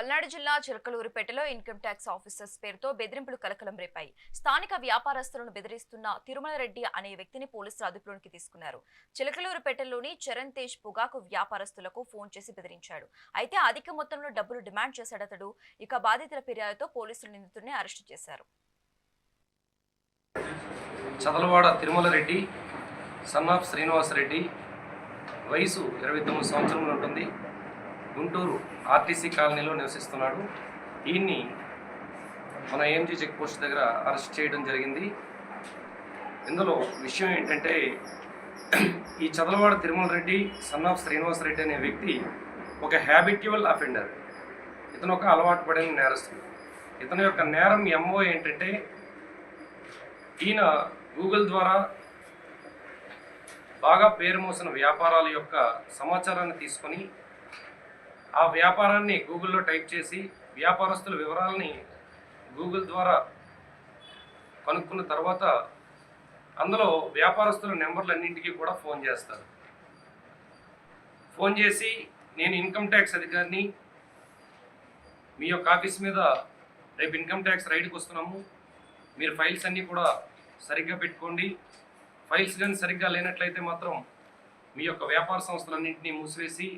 పల్నాడు జిల్లా చిలకలూరుపేటలో income tax officers పేరుతో బెదిరింపులు కలకలం రేపాయి. స్థానిక వ్యాపారస్తులను బెదిరిస్తున్న తిరుమల రెడ్డి అనే వ్యక్తిని పోలీసులు అదుపులోనికి తీసుకున్నారు. చిలకలూరుపేటలోని చరణ్ తేజ్ పొగాకు వ్యాపారస్తులకు ఫోన్ చేసి బెదిరించాడు. అయితే అధిక మొత్తంలో డబ్బులు డిమాండ్ చేశాడతడు ఇక బాధితుల ఫిర్యాదుతో పోలీసులు నిందితుడిని అరెస్టు చేశారు. చదలవాడ తిరుమల రెడ్డి సన్నాఫ్ శ్రీనివాసరెడ్డి వయసు ఇరవై తొమ్మిది సంవత్సరంలో ఉంటుంది. గుంటూరు ఆర్టీసీ కాలనీలో నివసిస్తున్నాడు. ఈయన్ని మన ఏఎంజీ చెక్ పోస్ట్ దగ్గర అరెస్ట్ చేయడం జరిగింది. ఇందులో విషయం ఏంటంటే ఈ చదలవాడ తిరుమల రెడ్డి సన్ ఆఫ్ శ్రీనివాస్ రెడ్డి అనే వ్యక్తి ఒక హ్యాబిట్యువల్ అఫెండర్ ఇతను ఒక అలవాటు పడిన నేరస్తుడు. ఇతని యొక్క నేరం ఎంఓ ఏంటంటే ఈయన గూగుల్ ద్వారా బాగా పేరు మోసిన వ్యాపారాల యొక్క సమాచారాన్ని తీసుకొని ఆ వ్యాపారాన్ని గూగుల్లో టైప్ చేసి వ్యాపారస్తుల వివరాలని గూగుల్ ద్వారా కనుక్కున్న తర్వాత అందులో వ్యాపారస్తుల నెంబర్లన్నింటికి కూడా ఫోన్ చేస్తారు. ఫోన్ చేసి నేను ఇన్కమ్ ట్యాక్స్ అధికారిని మీ యొక్క ఆఫీస్ మీద రేపు ఇన్కమ్ ట్యాక్స్ రైడ్కి వస్తున్నాము. మీరు ఫైల్స్ అన్నీ కూడా సరిగ్గా పెట్టుకోండి. ఫైల్స్ కానీ సరిగ్గా లేనట్లయితే మాత్రం మీ యొక్క వ్యాపార సంస్థలన్నింటినీ మూసివేసి